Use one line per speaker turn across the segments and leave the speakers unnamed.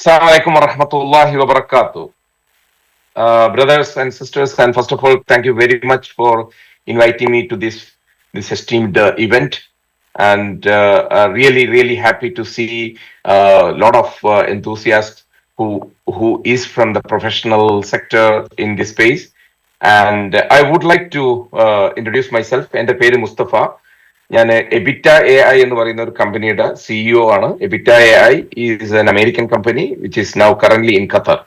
Assalamu alaikum wa rahmatullahi wa barakatuh. Uh, brothers and sisters, and first of all, thank you very much for inviting me to this this esteemed uh, event. And uh, uh, really, really happy to see a lot of uh, enthusiasts who who is from the professional sector in this space. And I would like to uh, introduce myself. എൻ്റെ പേര് മുസ്തഫ ഞാൻ എബിറ്റ A I എന്ന് പറയുന്ന ഒരു കമ്പനിയുടെ CEO ആണ്. എബിറ്റ A I is an American company which is now current in Qatar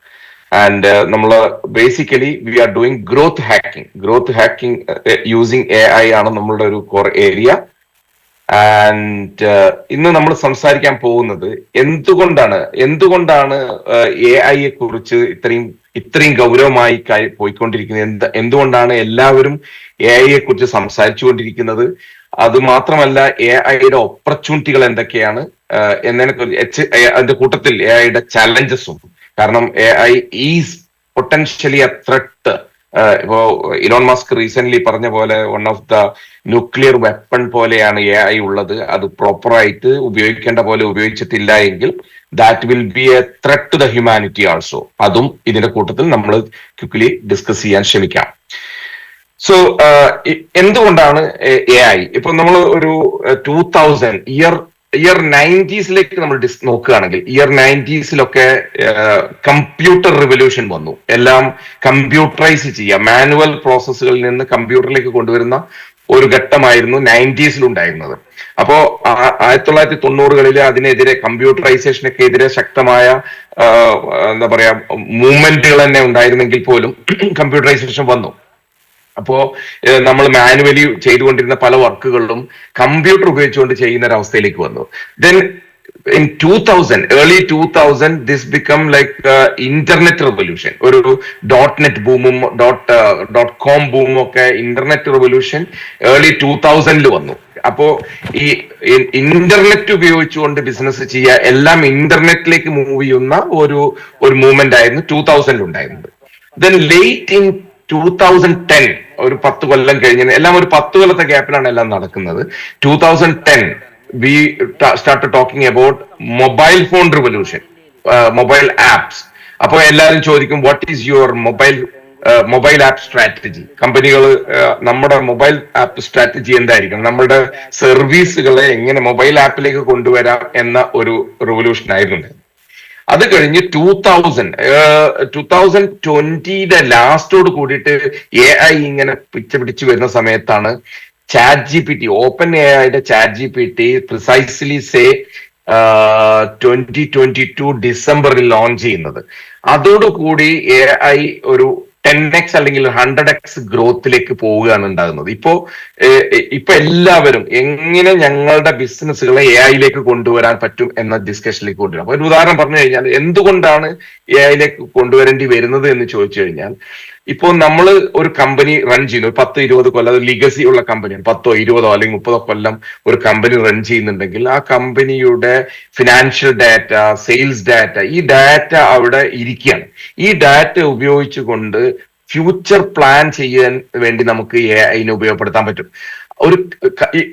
and നമ്മൾ basically we are doing growth hacking growth hacking using A I ആണ് നമ്മളുടെ ഒരു കോർ ഏരിയ ആൻഡ് ഇന്ന് നമ്മൾ സംസാരിക്കാൻ പോകുന്നത് എന്തുകൊണ്ടാണ് എന്തുകൊണ്ടാണ് എ ഐയെ കുറിച്ച് ഇത്രയും ഇത്രയും ഗൗരവമായി പോയിക്കൊണ്ടിരിക്കുന്നത്? എന്ത് എന്തുകൊണ്ടാണ് എല്ലാവരും എ ഐയെ കുറിച്ച് സംസാരിച്ചുകൊണ്ടിരിക്കുന്നത്? അത് മാത്രമല്ല എ ഐയുടെ ഓപ്പർച്യൂണിറ്റികൾ എന്തൊക്കെയാണ്? എന്നതിനെ എച്ച് അതിന്റെ കൂട്ടത്തിൽ എ ഐയുടെ ചാലഞ്ചസും കാരണം A I is potentially a threat ഇപ്പോ ഇലോൺ മസ്ക് റീസെന്റ് പറഞ്ഞ പോലെ one of the nuclear weapon പോലെയാണ് എ ഐ ഉള്ളത്. അത് പ്രോപ്പറായിട്ട് ഉപയോഗിക്കേണ്ട പോലെ ഉപയോഗിച്ചിട്ടില്ല എങ്കിൽ that will be a threat to the humanity also അതും ഇതിന്റെ കൂട്ടത്തിൽ നമ്മൾ ക്വിക്ലി ഡിസ്കസ് ചെയ്യാൻ ശ്രമിക്കാം. സോ എന്തുകൊണ്ടാണ് എ ഐ ഇപ്പൊ നമ്മൾ ഒരു ടൂ തൗസൻഡ് ഇയർ ഇയർ നയന്റീസിലേക്ക് നമ്മൾ ഡിസ് നോക്കുകയാണെങ്കിൽ ഇയർ നയന്റീസിലൊക്കെ കമ്പ്യൂട്ടർ റിവല്യൂഷൻ വന്നു. എല്ലാം കമ്പ്യൂട്ടറൈസ് ചെയ്യുക മാനുവൽ പ്രോസസ്സുകളിൽ നിന്ന് കമ്പ്യൂട്ടറിലേക്ക് കൊണ്ടുവരുന്ന ഒരു ഘട്ടമായിരുന്നു നയന്റീസിൽ ഉണ്ടായിരുന്നത് അപ്പോ ആയിരത്തി തൊള്ളായിരത്തി തൊണ്ണൂറുകളിൽ അതിനെതിരെ കമ്പ്യൂട്ടറൈസേഷനൊക്കെ എതിരെ ശക്തമായ എന്താ പറയാ മൂവ്മെന്റുകൾ തന്നെ ഉണ്ടായിരുന്നെങ്കിൽ പോലും കമ്പ്യൂട്ടറൈസേഷൻ വന്നു. അപ്പോ നമ്മൾ മാനുവലി ചെയ്തുകൊണ്ടിരുന്ന പല വർക്കുകളിലും കമ്പ്യൂട്ടർ ഉപയോഗിച്ചുകൊണ്ട് ചെയ്യുന്ന ഒരു അവസ്ഥയിലേക്ക് വന്നു then in two thousand early two thousand this become like internet revolution ഒരു ഡോട്ട് നെറ്റ് ബൂമും ഡോട്ട് ഡോട്ട് കോം ബൂമും ഒക്കെ ഇന്റർനെറ്റ് റെവല്യൂഷൻ ഏർലി ടൂ തൗസൻഡിൽ വന്നു. അപ്പോ ഈ ഇന്റർനെറ്റ് ഉപയോഗിച്ചുകൊണ്ട് ബിസിനസ് ചെയ്യുക എല്ലാം ഇന്റർനെറ്റിലേക്ക് മൂവ് ചെയ്യുന്ന ഒരു ഒരു മൂവ്മെന്റ് ആയിരുന്നു ടൂ തൗസൻഡിൽ ഉണ്ടായിരുന്നത്. Then late in two thousand ten ഒരു പത്ത് കൊല്ലം കഴിഞ്ഞ് എല്ലാം ഒരു പത്ത് കൊല്ലത്തെ ഗ്യാപ്പിലാണ് എല്ലാം നടക്കുന്നത്. Two thousand ten we start talking about mobile phone revolution mobile apps അപ്പോൾ എല്ലാവരും ചോദിക്കും what is your mobile mobile app strategy കമ്പനികൾ നമ്മുടെ മൊബൈൽ ആപ്പ് സ്ട്രാറ്റജി എന്തായിരിക്കണം? നമ്മുടെ സർവീസുകളെ എങ്ങനെ മൊബൈൽ ആപ്പിലേക്ക് കൊണ്ടുവരാം എന്ന ഒരു റിവല്യൂഷൻ ആയിരുന്നു അത് കഴിഞ്ഞ് ടൂ തൗസൻഡ് ടൂ തൗസൻഡ് ട്വന്റിയുടെ ലാസ്റ്റോട് കൂടിയിട്ട് എ ഐ ഇങ്ങനെ പിച്ച പിടിച്ചു വരുന്ന സമയത്താണ് chat G P T open A ഐയുടെ chat G P T precisely say twenty twenty two ഡിസംബറിൽ ലോഞ്ച് ചെയ്യുന്നത്. അതോടുകൂടി എ ഐ ഒരു ടെൻ എക്സ് അല്ലെങ്കിൽ ഹൺഡ്രഡ് എക്സ് ഗ്രോത്തിലേക്ക് പോവുകയാണ് ഉണ്ടാകുന്നത്. ഇപ്പോ ഇപ്പൊ എല്ലാവരും എങ്ങനെ ഞങ്ങളുടെ ബിസിനസ്സുകളെ എ ഐയിലേക്ക് കൊണ്ടുവരാൻ പറ്റും എന്ന ഡിസ്കഷനിലേക്ക് കൊണ്ടുവരാം. ഒരു ഉദാഹരണം പറഞ്ഞു കഴിഞ്ഞാൽ എന്തുകൊണ്ടാണ് എ ഐയിലേക്ക് കൊണ്ടുവരേണ്ടി വരുന്നത് എന്ന് ചോദിച്ചു കഴിഞ്ഞാൽ ഇപ്പോൾ നമ്മൾ ഒരു കമ്പനി റൺ ചെയ്യുന്നു. ഒരു പത്തോ ഇരുപത് കൊല്ലം അത് ലിഗസി ഉള്ള കമ്പനിയാണ് പത്തോ ഇരുപതോ അല്ലെങ്കിൽ മുപ്പതോ കൊല്ലം ഒരു കമ്പനി റൺ ചെയ്യുന്നുണ്ടെങ്കിൽ ആ കമ്പനിയുടെ ഫിനാൻഷ്യൽ ഡാറ്റ സെയിൽസ് ഡാറ്റ ഈ ഡാറ്റ അവിടെ ഇരിക്കുകയാണ്. ഈ ഡാറ്റ ഉപയോഗിച്ചുകൊണ്ട് ഫ്യൂച്ചർ പ്ലാൻ ചെയ്യാൻ വേണ്ടി നമുക്ക് ഐനെ ഉപയോഗപ്പെടുത്താൻ പറ്റും. ഒരു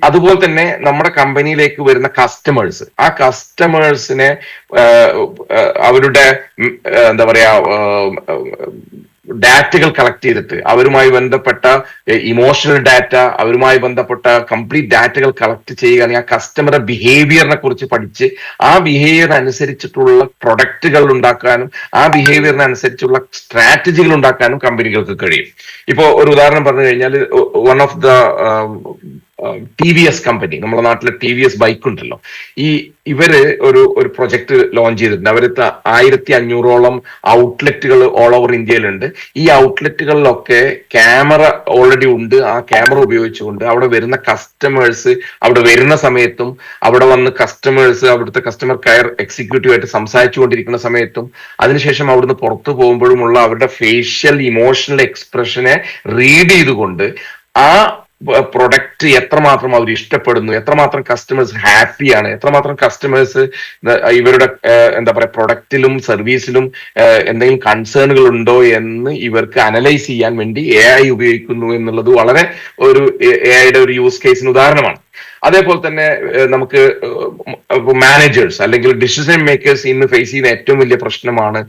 അതുപോലെ തന്നെ നമ്മുടെ കമ്പനിയിലേക്ക് വരുന്ന കസ്റ്റമേഴ്സ് ആ കസ്റ്റമേഴ്സിനെ അവരുടെ എന്താ പറയാ ഡാറ്റകൾ കളക്ട് ചെയ്തിട്ട് അവരുമായി ബന്ധപ്പെട്ട ഇമോഷണൽ ഡാറ്റ അവരുമായി ബന്ധപ്പെട്ട കംപ്ലീറ്റ് ഡാറ്റകൾ കളക്ട് ചെയ്യുക അല്ലെങ്കിൽ ആ കസ്റ്റമറുടെ ബിഹേവിയറിനെ കുറിച്ച് പഠിച്ച് ആ ബിഹേവിയർ അനുസരിച്ചിട്ടുള്ള പ്രൊഡക്റ്റുകൾ ഉണ്ടാക്കാനും ആ ബിഹേവിയറിന് അനുസരിച്ചുള്ള സ്ട്രാറ്റജികൾ ഉണ്ടാക്കാനും കമ്പനികൾക്ക് കഴിയും. ഇപ്പോ ഒരു ഉദാഹരണം പറഞ്ഞു കഴിഞ്ഞാൽ one of the T V S company നമ്മുടെ നാട്ടിലെ ടി വി എസ് ബൈക്ക് ഉണ്ടല്ലോ. ഈ ഇവർ ഒരു ഒരു പ്രൊജക്ട് ലോഞ്ച് ചെയ്തിട്ടുണ്ട്. അവർ ആയിരത്തി അഞ്ഞൂറോളം ഔട്ട്ലെറ്റുകൾ ഓൾ ഓവർ ഇന്ത്യയിലുണ്ട്. ഈ ഔട്ട്ലെറ്റുകളിലൊക്കെ ക്യാമറ ഓൾറെഡി ഉണ്ട്. ആ ക്യാമറ ഉപയോഗിച്ചുകൊണ്ട് അവിടെ വരുന്ന കസ്റ്റമേഴ്സ് അവിടെ വരുന്ന സമയത്തും അവിടെ വന്ന് കസ്റ്റമേഴ്സ് അവിടുത്തെ കസ്റ്റമർ കെയർ എക്സിക്യൂട്ടീവ് ആയിട്ട് സംസാരിച്ചുകൊണ്ടിരിക്കുന്ന സമയത്തും അതിനുശേഷം അവിടുന്ന് പുറത്തു പോകുമ്പോഴുമുള്ള അവരുടെ ഫേഷ്യൽ ഇമോഷണൽ എക്സ്പ്രഷനെ റീഡ് ചെയ്തുകൊണ്ട് ആ പ്രൊഡക്റ്റ് എത്രമാത്രം അവർ ഇഷ്ടപ്പെടുന്നു എത്രമാത്രം കസ്റ്റമേഴ്സ് ഹാപ്പിയാണ് എത്രമാത്രം കസ്റ്റമേഴ്സ് ഇവരുടെ എന്താ പറയുക പ്രൊഡക്റ്റിലും സർവീസിലും എന്തെങ്കിലും കൺസേണുകൾ ഉണ്ടോ എന്ന് ഇവർക്ക് അനലൈസ് ചെയ്യാൻ വേണ്ടി എ ഐ ഉപയോഗിക്കുന്നു എന്നുള്ളത് വളരെ ഒരു എ ഐയുടെ ഒരു യൂസ് കേസിന് ഉദാഹരണമാണ്. അതേപോലെ തന്നെ നമുക്ക് മാനേജേഴ്സ് അല്ലെങ്കിൽ ഡിസിഷൻ മേക്കേഴ്സ് ഇന്ന് ഫേസ് ചെയ്യുന്ന ഏറ്റവും വലിയ പ്രശ്നമാണ്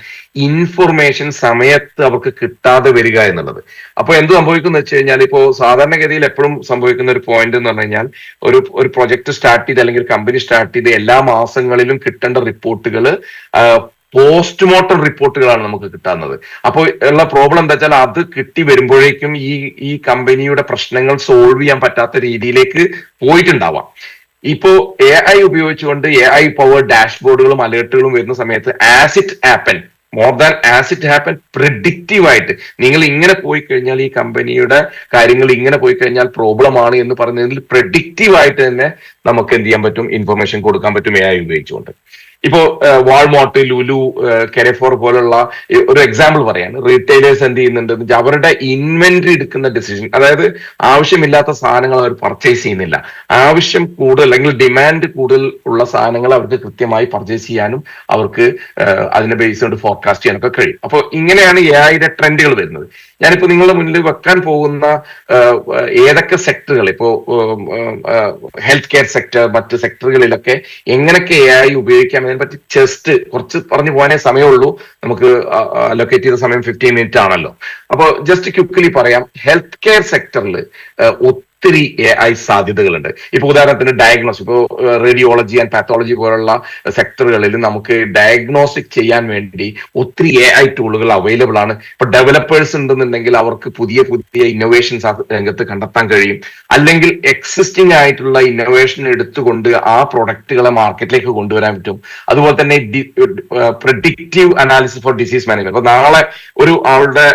ഇൻഫർമേഷൻ സമയത്ത് അവർക്ക് കിട്ടാതെ വരിക എന്നുള്ളത്. അപ്പൊ എന്ത് സംഭവിക്കുന്ന വെച്ച് കഴിഞ്ഞാൽ ഇപ്പോ സാധാരണഗതിയിൽ എപ്പോഴും സംഭവിക്കുന്ന ഒരു പോയിന്റ് എന്ന് പറഞ്ഞു കഴിഞ്ഞാൽ ഒരു ഒരു പ്രൊജക്ട് സ്റ്റാർട്ട് ചെയ്ത് അല്ലെങ്കിൽ കമ്പനി സ്റ്റാർട്ട് ചെയ്ത് എല്ലാ മാസങ്ങളിലും കിട്ടേണ്ട റിപ്പോർട്ടുകൾ പോസ്റ്റ്മോർട്ടം റിപ്പോർട്ടുകളാണ് നമുക്ക് കിട്ടാവുന്നത് അപ്പോൾ ഉള്ള പ്രോബ്ലം എന്താ വെച്ചാൽ അത് കിട്ടി വരുമ്പോഴേക്കും ഈ ഈ കമ്പനിയുടെ പ്രശ്നങ്ങൾ സോൾവ് ചെയ്യാൻ പറ്റാത്ത രീതിയിലേക്ക് പോയിട്ടുണ്ടാവാം. ഇപ്പോ എ ഐ ഉപയോഗിച്ചുകൊണ്ട് എ ഐ പവർ ഡാഷ്ബോർഡുകളും അലേർട്ടുകളും വരുന്ന സമയത്ത് as it happen more than as it happen predictive ആയിട്ട് നിങ്ങൾ ഇങ്ങനെ പോയി കഴിഞ്ഞാൽ ഈ കമ്പനിയുടെ കാര്യങ്ങൾ ഇങ്ങനെ പോയി കഴിഞ്ഞാൽ പ്രോബ്ലം ആണ് എന്ന് പറയുന്നതിൽ പ്രിഡിക്റ്റീവ് ആയിട്ട് തന്നെ നമുക്ക് എന്ത് ചെയ്യാൻ പറ്റും? ഇൻഫർമേഷൻ കൊടുക്കാൻ പറ്റും എ ഉപയോഗിച്ചുകൊണ്ട്. ഇപ്പോ വാൾമാർട്ട് ലുലു കെരഫോർ പോലുള്ള ഒരു എക്സാമ്പിൾ പറയാണ് റീറ്റെയിലേഴ്സ് എന്ത് ചെയ്യുന്നുണ്ട്? അവരുടെ ഇൻവെന്ററി എടുക്കുന്ന ഡിസിഷൻ അതായത് ആവശ്യമില്ലാത്ത സാധനങ്ങൾ അവർ പർച്ചേസ് ചെയ്യുന്നില്ല. ആവശ്യം കൂടുതൽ അല്ലെങ്കിൽ ഡിമാൻഡ് കൂടുതൽ ഉള്ള സാധനങ്ങൾ അവർക്ക് കൃത്യമായി പർച്ചേസ് ചെയ്യാനും അവർക്ക് അതിനെ ബേസ് കൊണ്ട് ഫോർകാസ്റ്റ് ചെയ്യാനൊക്കെ കഴിയും. അപ്പോൾ ഇങ്ങനെയാണ് എ ഐയുടെ ട്രെൻഡുകൾ വരുന്നത്. ഞാനിപ്പോ നിങ്ങളുടെ മുന്നിൽ വെക്കാൻ പോകുന്ന ഏതൊക്കെ സെക്ടറുകൾ ഇപ്പോ ഹെൽത്ത് കെയർ സെക്ടർ മറ്റ് സെക്ടറുകളിലൊക്കെ എങ്ങനെയൊക്കെ എ ഐ ഉപയോഗിക്കാം അതിനെ പറ്റി ജസ്റ്റ് കുറച്ച് പറഞ്ഞു പോകാനേ സമയമുള്ളൂ. നമുക്ക് അലൊക്കേറ്റ് ചെയ്ത സമയം ഫിഫ്റ്റീൻ മിനിറ്റ് ആണല്ലോ. അപ്പോൾ ജസ്റ്റ് ക്വിക്കലി പറയാം. ഹെൽത്ത് കെയർ സെക്ടറിൽ ഒത്തിരി എ ഐ സാധ്യതകളുണ്ട്. ഇപ്പൊ ഉദാഹരണത്തിന് ഡയഗ്നോസ് ഇപ്പോ റേഡിയോളജി ആൻഡ് പാത്തോളജി പോലുള്ള സെക്ടറുകളിൽ നമുക്ക് ഡയഗ്നോസ്റ്റിക് ചെയ്യാൻ വേണ്ടി ഒത്തിരി എ ഐ ടൂളുകൾ അവൈലബിൾ ആണ്. ഇപ്പൊ ഡെവലപ്പേഴ്സ് ഉണ്ടെന്നുണ്ടെങ്കിൽ അവർക്ക് പുതിയ പുതിയ ഇന്നോവേഷൻസ് രംഗത്ത് കണ്ടെത്താൻ കഴിയും. അല്ലെങ്കിൽ എക്സിസ്റ്റിംഗ് ആയിട്ടുള്ള ഇന്നോവേഷൻ എടുത്തുകൊണ്ട് ആ പ്രൊഡക്റ്റുകളെ മാർക്കറ്റിലേക്ക് കൊണ്ടുവരാൻ പറ്റും. അതുപോലെ തന്നെ predictive analysis for disease management അപ്പൊ നാളെ ഒരു ആളുടെ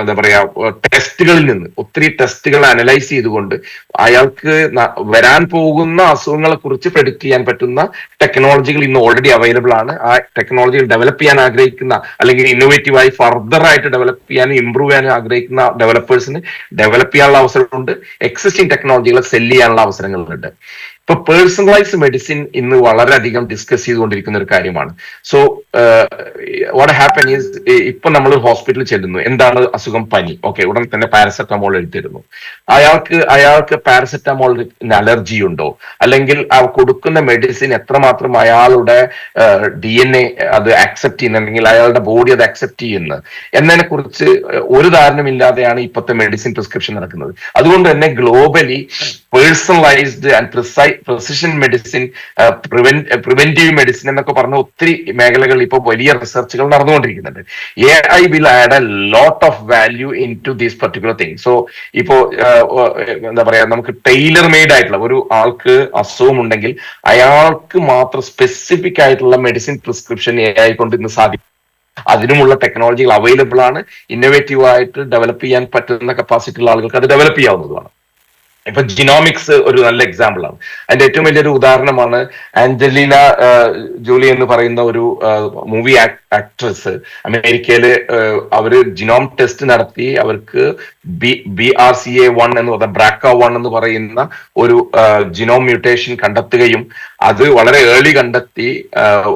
എന്താ പറയാ ടെസ്റ്റുകളിൽ നിന്ന് ഒത്തിരി ടെസ്റ്റുകൾ അനലൈസ് ചെയ്തുകൊണ്ട് അയാൾക്ക് വരാൻ പോകുന്ന അസുഖങ്ങളെ കുറിച്ച് പ്രെഡിക്റ്റ് ചെയ്യാൻ പറ്റുന്ന ടെക്നോളജികൾ ഇന്ന് ഓൾറെഡി അവൈലബിൾ ആണ്. ആ ടെക്നോളജികൾ ഡെവലപ്പ് ചെയ്യാൻ ആഗ്രഹിക്കുന്ന അല്ലെങ്കിൽ ഇന്നോവേറ്റീവ് ആയി ഫർദർ ആയിട്ട് ഡെവലപ്പ് ചെയ്യാൻ ഇംപ്രൂവ് ചെയ്യാൻ ആഗ്രഹിക്കുന്ന ഡെവലപ്പേഴ്സിന് ഡെവലപ്പ് ചെയ്യാനുള്ള അവസരമുണ്ട് എക്സിസ്റ്റിംഗ് ടെക്നോളജികളെ സെല്ല് ചെയ്യാനുള്ള അവസരങ്ങളുണ്ട്. ഇപ്പൊ പേഴ്സണലൈസ് മെഡിസിൻ ഇന്ന് വളരെയധികം ഡിസ്കസ് ചെയ്തുകൊണ്ടിരിക്കുന്ന ഒരു കാര്യമാണ്. സോ വാട്ട് ഹാപ്പൻ ഈസ് ഇപ്പൊ നമ്മൾ ഹോസ്പിറ്റലിൽ ചെല്ലുന്നു. എന്താണ് അസുഖം പനി? ഓക്കെ ഉടൻ തന്നെ പാരസെറ്റമോൾ എഴുതിരുന്നു അയാൾക്ക് അയാൾക്ക് പാരസെറ്റമോൾ അലർജി ഉണ്ടോ? അല്ലെങ്കിൽ കൊടുക്കുന്ന മെഡിസിൻ എത്രമാത്രം അയാളുടെ ഡി എൻ എ അത് അക്സെപ്റ്റ് ചെയ്യുന്ന? അല്ലെങ്കിൽ അയാളുടെ ബോഡി അത് അക്സെപ്റ്റ് ചെയ്യുന്നത് എന്നതിനെ കുറിച്ച് ഒരു ധാരണമില്ലാതെയാണ് ഇപ്പോഴത്തെ മെഡിസിൻ പ്രിസ്ക്രിപ്ഷൻ നടക്കുന്നത്. അതുകൊണ്ട് തന്നെ globally personalised and precise precision medicine preventive medicine എന്നൊക്കെ പറഞ്ഞ ഒത്തിരി മേഖലകൾ ഇപ്പോൾ വലിയ റിസർച്ചുകൾ നടന്നുകൊണ്ടിരിക്കുന്നുണ്ട്. A I will add a lot of value into these particular thing so ഇപ്പോ എന്താ പറയാ നമുക്ക് ടൈലർ മെയ്ഡ് ആയിട്ടുള്ള ഒരു ആൾക്ക് അസുഖം ഉണ്ടെങ്കിൽ അയാൾക്ക് മാത്രം സ്പെസിഫിക് ആയിട്ടുള്ള മെഡിസിൻ പ്രിസ്ക്രിപ്ഷൻ എ ഐ കൊണ്ട് ഇന്ന് സാധിക്കും അതിനുമുള്ള ടെക്നോളജികൾ അവൈലബിൾ ആണ്. ഇന്നോവേറ്റീവ് ആയിട്ട് ഡെവലപ്പ് ചെയ്യാൻ പറ്റുന്ന കപ്പാസിറ്റി ഉള്ള ആളുകൾക്ക് അത് ഡെവലപ്പ് ചെയ്യാവുന്നതാണ് ഇപ്പൊ ജിനോമിക്സ് ഒരു നല്ല എക്സാമ്പിൾ ആണ്. അതിന്റെ ഏറ്റവും വലിയൊരു ഉദാഹരണമാണ് ആഞ്ചലീന ജോലി എന്ന് പറയുന്ന ഒരു മൂവി ആക്ട്രസ് അമേരിക്കയിൽ അവർ ജിനോം ടെസ്റ്റ് നടത്തി അവർക്ക് B B R C A one എന്ന് പറയുന്ന ബ്രാക്ക വൺ എന്ന് പറയുന്ന ഒരു ജിനോം മ്യൂട്ടേഷൻ കണ്ടെത്തുകയും അത് വളരെ ഏർലി കണ്ടെത്തി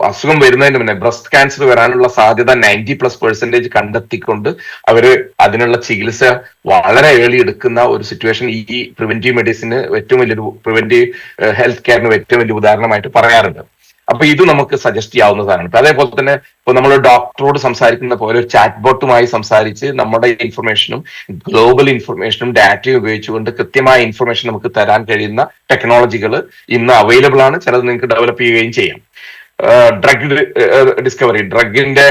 അസുഖം വരുന്നതിന് മുന്നേ ബ്രസ്റ്റ് ക്യാൻസർ വരാനുള്ള സാധ്യത നയന്റി പ്ലസ് പെർസെന്റേജ് കണ്ടെത്തിക്കൊണ്ട് അവർ അതിനുള്ള ചികിത്സ വളരെ ഏർലി എടുക്കുന്ന ഒരു സിറ്റുവേഷൻ ഈ പ്രിവെന്റീവ് മെഡിസിന് ഏറ്റവും വലിയൊരു പ്രിവെന്റീവ് ഹെൽത്ത് കെയറിന് ഏറ്റവും വലിയ ഉദാഹരണമായിട്ട് പറയാറുണ്ട്. അപ്പൊ ഇത് നമുക്ക് സജസ്റ്റ് ചെയ്യാവുന്നതാണ് അതേപോലെ തന്നെ ഇപ്പൊ നമ്മൾ ഡോക്ടറോട് സംസാരിക്കുന്ന പോലെ ഒരു ചാറ്റ് ബോട്ടുമായി സംസാരിച്ച് നമ്മുടെ ഇൻഫർമേഷനും ഗ്ലോബൽ ഇൻഫർമേഷനും ഡാറ്റയും ഉപയോഗിച്ചുകൊണ്ട് കൃത്യമായ ഇൻഫർമേഷൻ നമുക്ക് തരാൻ കഴിയുന്ന ടെക്നോളജികൾ ഇന്ന് അവൈലബിൾ ആണ്. ചിലത് നിങ്ങൾക്ക് ഡെവലപ്പ് ചെയ്യുകയും ചെയ്യാം. ഡ്രഗ് ഡിസ്കവറി ഡ്രഗിന്റെ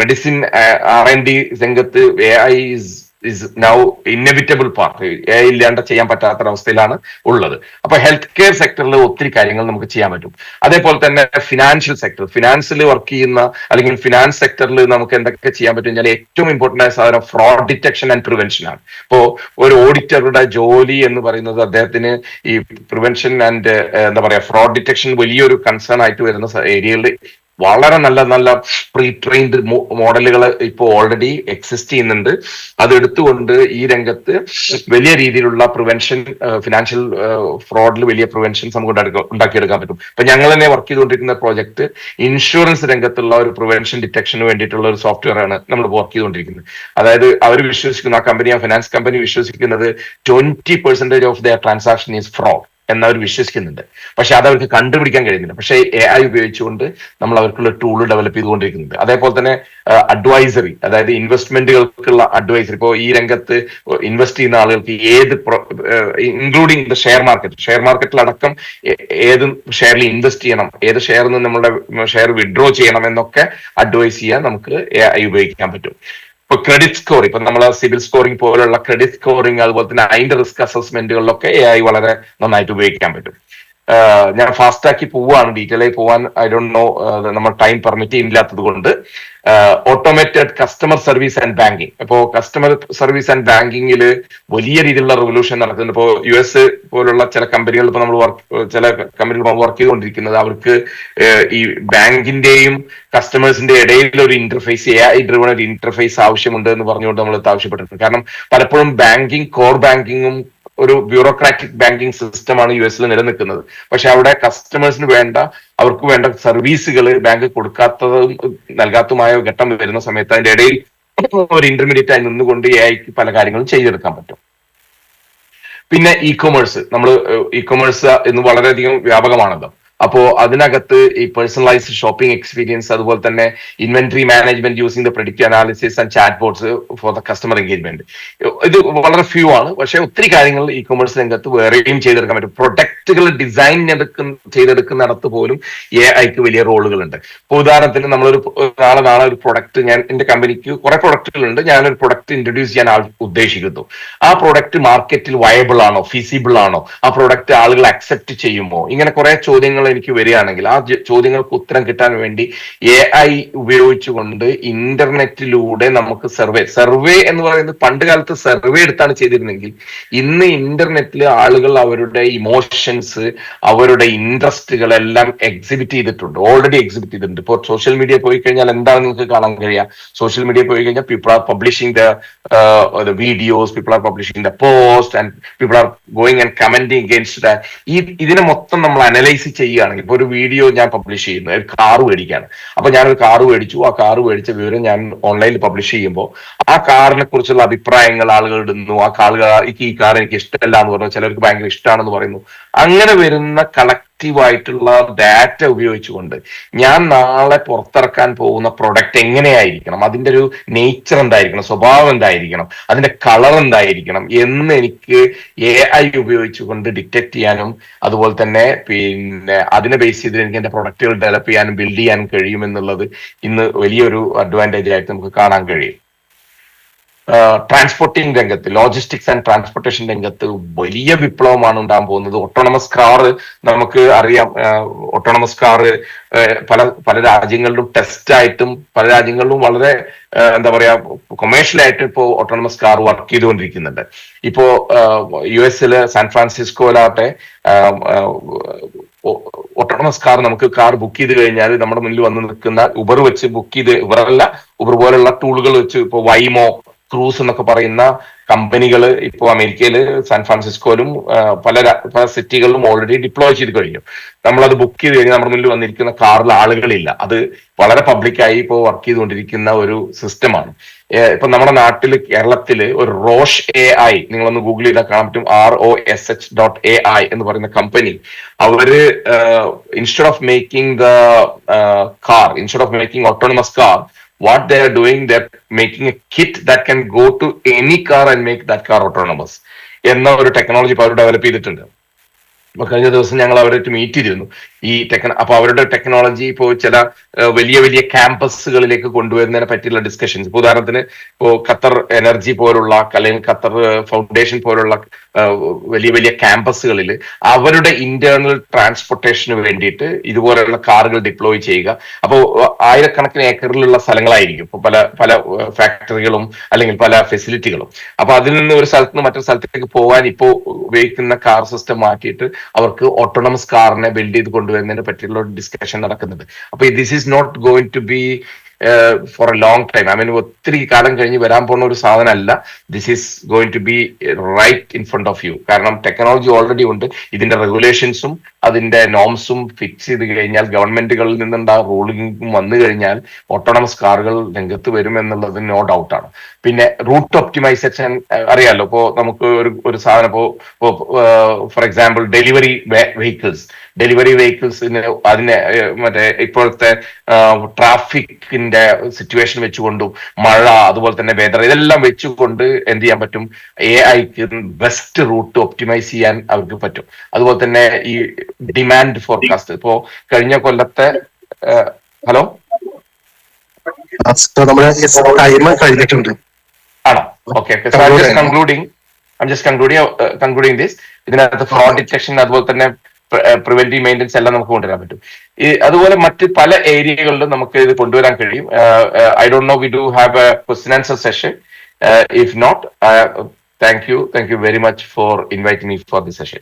മെഡിസിൻ ആർ എൻ ഡി രംഗത്ത് A I is now inevitable part A ഇല്ലാണ്ട് ചെയ്യാൻ പറ്റാത്തൊരവസ്ഥയിലാണ് ഉള്ളത്. അപ്പൊ ഹെൽത്ത് കെയർ സെക്ടറിൽ ഒത്തിരി കാര്യങ്ങൾ നമുക്ക് ചെയ്യാൻ പറ്റും. അതേപോലെ തന്നെ ഫിനാൻഷ്യൽ സെക്ടർ ഫിനാൻസിൽ വർക്ക് ചെയ്യുന്ന അല്ലെങ്കിൽ ഫിനാൻസ് സെക്ടറിൽ നമുക്ക് എന്തൊക്കെ ചെയ്യാൻ പറ്റും വെച്ചാൽ ഏറ്റവും ഇമ്പോർട്ടന്റ് ആയ സാധനം ഫ്രോഡ് ഡിറ്റക്ഷൻ ആൻഡ് പ്രിവെൻഷൻ ആണ്. ഇപ്പോ ഒരു ഓഡിറ്ററുടെ ജോലി എന്ന് പറയുന്നത് അദ്ദേഹത്തിന് ഈ പ്രിവെൻഷൻ ആൻഡ് എന്താ പറയാ ഫ്രോഡ് ഡിറ്റക്ഷൻ വലിയൊരു കൺസേൺ ആയിട്ട് വരുന്ന ഏരിയകളിൽ വളരെ നല്ല നല്ല പ്രീ ട്രെയിൻഡ് മോഡലുകൾ ഇപ്പോൾ ഓൾറെഡി എക്സിസ്റ്റ് ചെയ്യുന്നുണ്ട്. അതെടുത്തുകൊണ്ട് ഈ രംഗത്ത് വലിയ രീതിയിലുള്ള പ്രിവെൻഷൻ ഫിനാൻഷ്യൽ ഫ്രോഡിൽ വലിയ പ്രിവെൻഷൻസ് നമുക്ക് ഉണ്ടാക്കി- ഉണ്ടാക്കിയെടുക്കാൻ പറ്റും. ഇപ്പൊ ഞങ്ങൾ തന്നെ വർക്ക് ചെയ്തുകൊണ്ടിരിക്കുന്ന പ്രോജക്ട് ഇൻഷുറൻസ് രംഗത്തുള്ള ഒരു പ്രിവെൻഷൻ ഡിറ്റക്ഷന് വേണ്ടിയിട്ടുള്ള ഒരു സോഫ്റ്റ്വെയർ ആണ് നമ്മൾ വർക്ക് ചെയ്തുകൊണ്ടിരിക്കുന്നത്. അതായത് അവർ വിശ്വസിക്കുന്ന ആ കമ്പനി ആ ഫിനാൻസ് കമ്പനി വിശ്വസിക്കുന്നത് twenty percentage of the transaction is fraud എന്നവർ വിശ്വസിക്കുന്നുണ്ട്. പക്ഷെ അത് അവർക്ക് കണ്ടുപിടിക്കാൻ കഴിയുന്നില്ല. പക്ഷെ എ ഐ ഉപയോഗിച്ചുകൊണ്ട് നമ്മൾ അവർക്കുള്ള ടൂൾ ഡെവലപ്പ് ചെയ്തുകൊണ്ടിരിക്കുന്നുണ്ട്. അതേപോലെ തന്നെ അഡ്വൈസറി അതായത് ഇൻവെസ്റ്റ്മെന്റുകൾക്കുള്ള അഡ്വൈസറി ഇപ്പോൾ ഈ രംഗത്ത് ഇൻവെസ്റ്റ് ചെയ്യുന്ന ആളുകൾക്ക് ഏത് including the share market share മാർക്കറ്റിലടക്കം ഏത് ഷെയറിൽ ഇൻവെസ്റ്റ് ചെയ്യണം ഏത് ഷെയറിൽ നിന്ന് നമ്മുടെ ഷെയർ വിഡ്രോ ചെയ്യണം എന്നൊക്കെ അഡ്വൈസ് ചെയ്യാൻ നമുക്ക് എ ഐ ഉപയോഗിക്കാൻ പറ്റും. ഇപ്പൊ ക്രെഡിറ്റ് സ്കോർ ഇപ്പൊ നമ്മൾ സിവിൽ സ്കോറിംഗ് പോലുള്ള ക്രെഡിറ്റ് സ്കോറിംഗ് അതുപോലെ തന്നെ അതിന്റെ റിസ്ക് അസസ്മെന്റുകളിലൊക്കെ എ ഐ വളരെ നന്നായിട്ട് ഉപയോഗിക്കാൻ പറ്റും. ഞാൻ ഫാസ്റ്റ് ആക്കി പോവാണ്. ഡീറ്റെയിൽ ആയി പോവാൻ ഐ ഡോണ്ട് നോ നമ്മൾ ടൈം പെർമിറ്റ് ഇല്ലാത്തത് കൊണ്ട്. Automated customer service and banking ഇപ്പോ കസ്റ്റമർ സർവീസ് ആൻഡ് ബാങ്കിങ്ങിൽ വലിയ രീതിയിലുള്ള റെവല്യൂഷൻ നടക്കുന്നുണ്ട്. ഇപ്പോൾ യു എസ് പോലുള്ള ചില കമ്പനികൾ ഇപ്പൊ നമ്മൾ വർക്ക് ചില കമ്പനികൾ വർക്ക് ചെയ്തുകൊണ്ടിരിക്കുന്നത്. അവർക്ക് ഈ ബാങ്കിന്റെയും കസ്റ്റമേഴ്സിന്റെ ഇടയിൽ ഒരു ഇന്റർഫേസ് എ ഐ ഡ്രിവൺ ഒരു ഇന്റർഫേസ് ആവശ്യമുണ്ട് എന്ന് പറഞ്ഞുകൊണ്ട് നമ്മൾ ആവശ്യപ്പെട്ടിട്ടുണ്ട്. കാരണം പലപ്പോഴും ബാങ്കിങ് കോർ ബാങ്കിങ്ങും ഒരു ബ്യൂറോക്രാറ്റിക് ബാങ്കിങ് സിസ്റ്റമാണ് യു എസിൽ നിലനിൽക്കുന്നത്. പക്ഷെ അവിടെ കസ്റ്റമേഴ്സിന് വേണ്ട അവർക്ക് വേണ്ട സർവീസുകൾ ബാങ്ക് കൊടുക്കാത്തതും നൽകാത്തതുമായ ഘട്ടം വരുന്ന സമയത്ത് അതിന്റെ ഇടയിൽ ഒരു ഇന്റർമീഡിയറ്റ് ആയി നിന്നുകൊണ്ട് എ ഐക്ക് പല കാര്യങ്ങളും ചെയ്തെടുക്കാൻ പറ്റും. പിന്നെ ഇ കൊമേഴ്സ് നമ്മൾ ഇ കൊമേഴ്സ് ഇന്ന് വളരെയധികം വ്യാപകമാണല്ലോ അപ്പോ അതിനകത്ത് ഈ പേഴ്സണലൈസ്ഡ് ഷോപ്പിംഗ് എക്സ്പീരിയൻസ് അതുപോലെ തന്നെ inventory management using the predict analysis and chat boards for the customer engagement ഇത് വളരെ ഫ്യൂ ആണ്. പക്ഷെ ഒത്തിരി കാര്യങ്ങൾ ഇ കൊമേഴ്സ് രംഗത്ത് വേറെയും ചെയ്തെടുക്കാൻ പറ്റും. പ്രൊഡക്റ്റുകൾ ഡിസൈൻ ചെയ്തെടുക്കുന്നിടത്ത് പോലും എ ഐക്ക് വലിയ റോളുകളുണ്ട്. ഇപ്പൊ ഉദാഹരണത്തിന് നമ്മളൊരു നാളെ നാളെ ഒരു പ്രൊഡക്റ്റ് ഞാൻ എന്റെ കമ്പനിക്ക് കുറെ പ്രൊഡക്റ്റുകളുണ്ട് ഞാനൊരു പ്രൊഡക്റ്റ് ഇൻട്രൊഡ്യൂസ് ചെയ്യാൻ ഉദ്ദേശിക്കുന്നു. ആ പ്രൊഡക്റ്റ് മാർക്കറ്റിൽ വയബിൾ ആണോ ഫീസിബിൾ ആണോ? ആ പ്രൊഡക്റ്റ് ആളുകൾ അക്സെപ്റ്റ് ചെയ്യുമോ? ഇങ്ങനെ കുറെ ചോദ്യങ്ങൾ എനിക്ക് വരികയാണെങ്കിൽ ആ ചോദ്യങ്ങൾക്ക് ഉത്തരം കിട്ടാൻ വേണ്ടി എ ഐ ഉപയോഗിച്ചുകൊണ്ട് ഇന്റർനെറ്റിലൂടെ നമുക്ക് സർവേ സർവേ എന്ന് പറയുന്നത് പണ്ട് കാലത്ത് സർവേ എടുത്താണ് ചെയ്തിരുന്നെങ്കിൽ ഇന്ന് ഇന്റർനെറ്റിൽ ആളുകൾ അവരുടെ ഇമോഷൻസ് അവരുടെ ഇൻട്രസ്റ്റുകളെല്ലാം എക്സിബിറ്റ് ചെയ്തിട്ടുണ്ട്. ഓൾറെഡി എക്സിബിറ്റ് ചെയ്തിട്ടുണ്ട്. ഇപ്പോൾ സോഷ്യൽ മീഡിയ പോയി കഴിഞ്ഞാൽ എന്താണ് നിങ്ങൾക്ക് കാണാൻ കഴിയുക? സോഷ്യൽ മീഡിയ പോയി കഴിഞ്ഞാൽ people are publishing the videos people are publishing the post and people are going and commenting against ഈ ഇതിനെ മൊത്തം നമ്മൾ അനലൈസ് ചെയ്യുകയാണെങ്കിൽ ഇപ്പൊ ഒരു വീഡിയോ ഞാൻ പബ്ലിഷ് ചെയ്യുന്നു. ഒരു കാർ മേടിക്കാണ്. അപ്പൊ ഞാനൊരു കാർ മേടിച്ചു. ആ കാർ മേടിച്ച വിവരം ഞാൻ ഓൺലൈനിൽ പബ്ലിഷ് ചെയ്യുമ്പോൾ ആ കാറിനെ കുറിച്ചുള്ള അഭിപ്രായങ്ങൾ ആളുകൾ ഇടുന്നു. ആ എനിക്ക് ഈ കാർ എനിക്ക് ഇഷ്ടമല്ല എന്ന് പറഞ്ഞു. ചിലർക്ക് ഭയങ്കര ഇഷ്ടമാണെന്ന് പറയുന്നു. അങ്ങനെ വരുന്ന കളക്റ്റീവായിട്ടുള്ള ഡാറ്റ ഉപയോഗിച്ചുകൊണ്ട് ഞാൻ നാളെ പുറത്തിറക്കാൻ പോകുന്ന പ്രൊഡക്റ്റ് എങ്ങനെയായിരിക്കണം? അതിന്റെ ഒരു നേച്ചർ എന്തായിരിക്കണം? സ്വഭാവം എന്തായിരിക്കണം? അതിന്റെ കളർ എന്തായിരിക്കണം? എന്ന് എനിക്ക് എ ഐ ഉപയോഗിച്ചുകൊണ്ട് ഡിറ്റക്ട് ചെയ്യാനും അതുപോലെ തന്നെ പിന്നെ അതിനെ ബേസ് ചെയ്ത് എനിക്ക് എന്റെ പ്രൊഡക്റ്റുകൾ ഡെവലപ്പ് ചെയ്യാനും ബിൽഡ് ചെയ്യാനും കഴിയുമെന്നുള്ളത് ഇന്ന് വലിയൊരു അഡ്വാന്റേജ് ആയിട്ട് നമുക്ക് കാണാൻ കഴിയും. ട്രാൻസ്പോർട്ടിംഗ് രംഗത്ത് ലോജിസ്റ്റിക്സ് ആൻഡ് ട്രാൻസ്പോർട്ടേഷൻ രംഗത്ത് വലിയ വിപ്ലവമാണ് ഉണ്ടാകാൻ പോകുന്നത്. ഓട്ടോണമസ് കാർ നമുക്ക് അറിയാം. ഓട്ടോണമസ് കാർ പല പല രാജ്യങ്ങളിലും ടെസ്റ്റ് ആയിട്ടും പല രാജ്യങ്ങളിലും വളരെ എന്താ പറയാ കൊമേഴ്ഷ്യൽ ആയിട്ട് ഇപ്പോൾ ഓട്ടോണമസ് കാർ വർക്ക് ചെയ്തുകൊണ്ടിരിക്കുന്നുണ്ട്. ഇപ്പോ യു എസിൽ സാൻ ഫ്രാൻസിസ്കോയിലാവട്ടെ ഓട്ടോണമസ് കാർ നമുക്ക് കാർ ബുക്ക് ചെയ്ത് കഴിഞ്ഞാൽ നമ്മുടെ മുന്നിൽ വന്ന് നിൽക്കുന്ന ഉബർ വെച്ച് ബുക്ക് ചെയ്ത് ഉബറല്ല ഉബർ പോലുള്ള ടൂളുകൾ വെച്ച് ഇപ്പോൾ വൈമോ ക്രൂസ് എന്നൊക്കെ പറയുന്ന കമ്പനികൾ ഇപ്പോൾ അമേരിക്കയിൽ സാൻ ഫ്രാൻസിസ്കോയിലും പല പല സിറ്റികളിലും ഓൾറെഡി ഡിപ്ലോയ് ചെയ്ത് കഴിഞ്ഞു. നമ്മളത് ബുക്ക് ചെയ്ത് കഴിഞ്ഞാൽ നമ്മുടെ മുന്നിൽ വന്നിരിക്കുന്ന കാറിൽ ആളുകളില്ല. അത് വളരെ പബ്ലിക്കായി ഇപ്പോൾ വർക്ക് ചെയ്തുകൊണ്ടിരിക്കുന്ന ഒരു സിസ്റ്റമാണ് ഇപ്പൊ നമ്മുടെ നാട്ടിൽ കേരളത്തിൽ ഒരു റോഷ് എ ഐ നിങ്ങളൊന്ന് ഗൂഗിൾ ചെയ്താൽ കാണാൻ പറ്റും. R O S H dot A I എന്ന് പറയുന്ന company our instead of making the car instead of making autonomous car what they are doing they're making a kit that can go to any car and make that car autonomous എന്ന ഒരു technology അവർ develop ചെയ്തിട്ടുണ്ട് കഴിഞ്ഞ ദിവസം ഞങ്ങൾ അവരായിട്ട് meet ചെയ്തിരുന്നു. ഈ tech അപ്പൊ അവരുടെ ടെക്നോളജി ഇപ്പോൾ ചില വലിയ വലിയ ക്യാമ്പസുകളിലേക്ക് കൊണ്ടുവരുന്നതിനെ പറ്റിയുള്ള ഡിസ്കഷൻസ് ഇപ്പൊ ഉദാഹരണത്തിന് ഇപ്പോ ഖത്തർ എനർജി പോലുള്ള അല്ലെങ്കിൽ ഖത്തർ ഫൗണ്ടേഷൻ പോലുള്ള വലിയ വലിയ ക്യാമ്പസുകളിൽ അവരുടെ ഇന്റേണൽ ട്രാൻസ്പോർട്ടേഷന് വേണ്ടിയിട്ട് ഇതുപോലെയുള്ള കാറുകൾ ഡിപ്ലോയ് ചെയ്യുക. അപ്പോൾ ആയിരക്കണക്കിന് ഏക്കറിലുള്ള സ്ഥലങ്ങളായിരിക്കും. ഇപ്പൊ പല പല ഫാക്ടറികളും അല്ലെങ്കിൽ പല ഫെസിലിറ്റികളും അപ്പൊ അതിൽ നിന്ന് ഒരു സ്ഥലത്ത് നിന്ന് മറ്റൊരു സ്ഥലത്തേക്ക് പോകാൻ ഇപ്പോ ഉപയോഗിക്കുന്ന കാർ സിസ്റ്റം മാറ്റിയിട്ട് അവർക്ക് ഓട്ടോണമസ് കാറിനെ ബിൽഡ് ചെയ്ത് കൊണ്ടുവരുന്നതിനെ പറ്റിയുള്ള ഡിസ്കഷൻ നടക്കുന്നുണ്ട്. അപ്പൊ this is not going to be for a long time I mean ഒത്തിരി കാലം കഴിഞ്ഞ് വരാൻ പോകുന്ന ഒരു സാധനമല്ല. This is going to be right in front of you കാരണം ടെക്നോളജി ഓൾറെഡി ഉണ്ട്. ഇതിന്റെ റെഗുലേഷൻസും അതിന്റെ നോംസും ഫിക്സ് ചെയ്ത് കഴിഞ്ഞാൽ ഗവൺമെന്റുകളിൽ നിന്നുണ്ടാകും റൂളിംഗും വന്നു കഴിഞ്ഞാൽ ഓട്ടോണമസ് കാറുകൾ രംഗത്ത് വരും എന്നുള്ളത് നോ ആണ്. പിന്നെ റൂട്ട് ഒപ്റ്റിമൈസേഷൻ അറിയാലോ. ഇപ്പോ നമുക്ക് ഒരു ഒരു സാധനം ഇപ്പോ for example delivery vehicles delivery വെഹിക്കിൾസിന് അതിനെ മറ്റേ ഇപ്പോഴത്തെ ട്രാഫിക്കിന്റെ സിറ്റുവേഷൻ വെച്ചുകൊണ്ടും മഴ അതുപോലെ തന്നെ വെതർ ഇതെല്ലാം വെച്ചുകൊണ്ട് എന്ത് ചെയ്യാൻ പറ്റും? എ ഐക്ക് ബെസ്റ്റ് റൂട്ട് ഒപ്റ്റിമൈസ് ചെയ്യാൻ അവർക്ക് പറ്റും. അതുപോലെ തന്നെ ഈ ഡിമാൻഡ് ഫോർകാസ്റ്റ് ഇപ്പോ കഴിഞ്ഞ കൊല്ലത്തെ ഹലോ?
കഴിഞ്ഞിട്ടുണ്ട്.
ആണോ? Okay concluding I'm just concluding concluding this ഇതിനകത്ത് ഫ്രോഡ് ഡിറ്റക്ഷൻ അതുപോലെ തന്നെ പ്രിവെന്റീവ് മെയിന്റെനൻസ് എല്ലാം നമുക്ക് കൊണ്ടുവരാൻ പറ്റും. ഈ അതുപോലെ മറ്റ് പല ഏരിയകളിലും നമുക്ക് ഇത് കൊണ്ടുവരാൻ കഴിയും. I don't know we do have a question answer session if not thank you thank you very much for inviting me for the session